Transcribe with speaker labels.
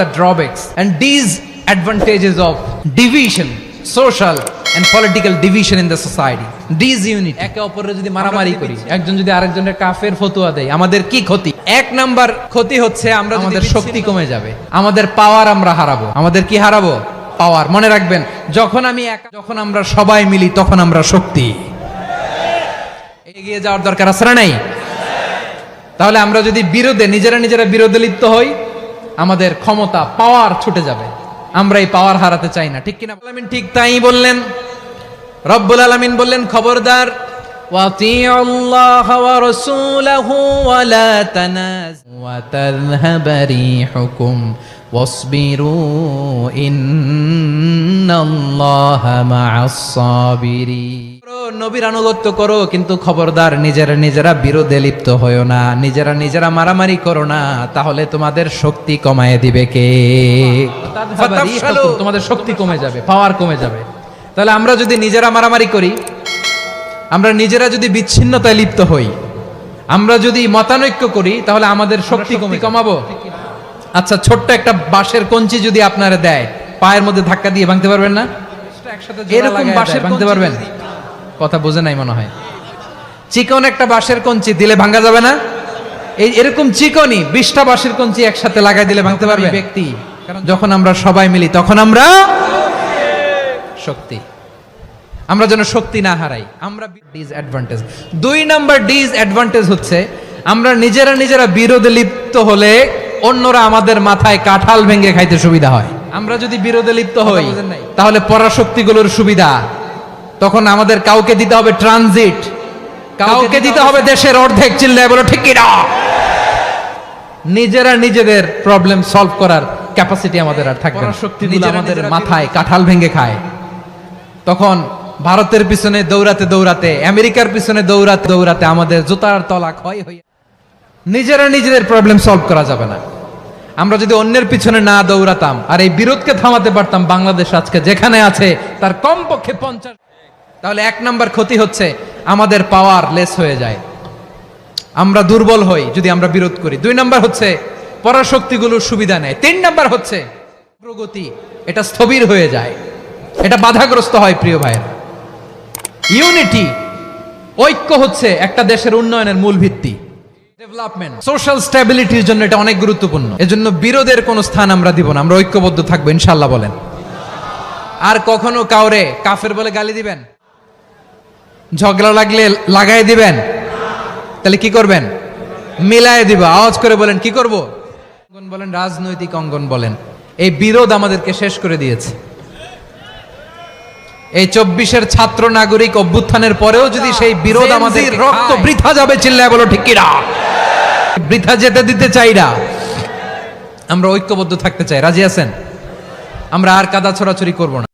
Speaker 1: the drawbacks and disadvantages of division, social and political division in the society. Disunity. একে অপরের যদি মারামারি করি একজন যদি আরেকজনের কাফের ফতুয়া দেয় আমাদের কি ক্ষতি? এক নাম্বার ক্ষতি হচ্ছে আমরা আমাদের শক্তি কমে যাবে আমাদের পাওয়ার আমরা হারাবো। আমাদের কি হারাবো? পাওয়ার মনে রাখবেন যখন আমি একা যখন আমরা সবাই মিলি তখন আমরা শক্তি। এগিয়ে যাওয়ার দরকার আছে না নাই? তাহলে আমরা যদি বিরোধে নিজেরা নিজেরা বিরোধে লিপ্ত হই আমাদের ক্ষমতা পাওয়ার ছুটে যাবে আমরা এই পাওয়ার হারাতে চাই না ঠিক কিনা আলামিন ঠিক তাই বললেন রব্বুল আলামিন বললেন খবরদার وَأَطِيعُوا اللَّهَ وَرَسُولَهُ وَلَا تَنَازَعُوا وَتَذْهَبَ رِيحُكُمْ وَاصْبِرُوا إِنَّ اللَّهَ مَعَ الصَّابِرِينَ করো, নবীর আনুগত্য করো কিন্তু খবরদার নিজেরা নিজেরা বিরোধে লিপ্ত হয়েও না নিজেরা নিজেরা মারামারি করো না তাহলে তোমাদের শক্তি কমায় দিবে কে? তোমাদের শক্তি কমে যাবে পাওয়ার কমে যাবে। তাহলে আমরা যদি নিজেরা মারামারি করি আমরা নিজেরা যদি বিচ্ছিন্নতায় লিপ্ত হই আমরা যদি মতানৈক্য করি তাহলে আমাদের শক্তি কমে কমাবো। আচ্ছা ছোট্ট একটা বাঁশের কঞ্চি যদি আপনারা দেয় পায়ের মধ্যে ধাক্কা দিয়ে ভাঙতে পারবেন না? এরকম বাঁশের ভাঙতে পারবেন? কথা বোঝে নাই মনে হয়। চিকন একটা বাঁশের কঞ্চি দিলে ভাঙা যাবে না? এই এরকম চিকনই বিশটা বাঁশের কঞ্চি একসাথে লাগাই দিলে ভাঙতে পারবে? ব্যক্তি। যখন আমরা সবাই মিলি তখন আমরা শক্তি। আমরা যেন শক্তি না হারাই। আমরা ডিসঅ্যাডভান্টেজ দুই নাম্বার ডিসঅ্যাডভান্টেজ হচ্ছে আমরা নিজেরা নিজেরা বিরোধে লিপ্ত হলে অন্যরা আমাদের মাথায় কাঁঠাল ভেঙে খাইতে সুবিধা হয়। আমরা যদি বিরোধে লিপ্ত হই তাহলে পরাশক্তিগুলোর সুবিধা তখন আমাদের কাউকে দিতে হবে ট্রানজিট কাউকে দিতে হবে দেশের অর্ধেক চিল্লায় বলো ঠিক কিনা নিজেরা নিজেদের প্রবলেম সলভ করার ক্যাপাসিটি আমাদের আর থাকবে না। আমাদের মাথায় কাঁঠাল ভেঙে খায়। তখন ভারতের পিছনে দৌড়াতে দৌড়াতে আমেরিকার পিছনে দৌড়াতে দৌড়াতে আমাদের জুতার তলা ক্ষয় হয়ে নিজেরা নিজেদের প্রবলেম সলভ করা যাবে না। আমরা যদি অন্যের পিছনে না দৌড়াতাম আর এই বিরোধকে থামাতে পারতাম বাংলাদেশ আজকে যেখানে আছে তার কমপক্ষে পঞ্চাশ তাহলে এক নাম্বার ক্ষতি হচ্ছে, আমাদের পাওয়ার লেস হয়ে যায়। আমরা দুর্বল হই যদি আমরা বিরোধ করি। দুই নাম্বার হচ্ছে পরাশক্তিগুলোর সুবিধা নেয়। তিন নাম্বার হচ্ছে, প্রগতি, এটা স্থবির হয়ে যায়। এটা বাধাগ্রস্ত হয়, প্রিয় ভাইয়ের। ইউনিটি ঐক্য হচ্ছে একটা দেশের উন্নয়নের মূল ভিত্তি। ডেভেলপমেন্ট সোশ্যাল স্ট্যাবিলিটির জন্য এটা অনেক গুরুত্বপূর্ণ। এজন্য বিরোধের কোনো স্থান আমরা দিব না। আমরা ঐক্যবদ্ধ থাকব ইনশাল্লাহ বলেন। আর কখনো কাউরে কাফের বলে গালি দিবেন? ঝগড়া লাগলে লাগাই দিবেন। তাহলে কি করবেন? মিলায় দিব। আওয়াজ করে বলেন কি করব? অঙ্গন বলেন রাজনৈতিক অঙ্গন বলেন। এই বিরোধ আমাদেরকে শেষ করে দিয়েছে। এই চব্বিশের ছাত্র নাগরিক অভ্যুত্থানের পরেও যদি সেই বিরোধ আমাদের রক্ত বৃথা যাবে চিল্লায় বলো ঠিক কিনা? বৃথা যেতে দিতে চাই না। আমরা ঐক্যবদ্ধ থাকতে চাই। রাজি আছেন? আমরা আর কাদা ছড়াছড়ি করব না।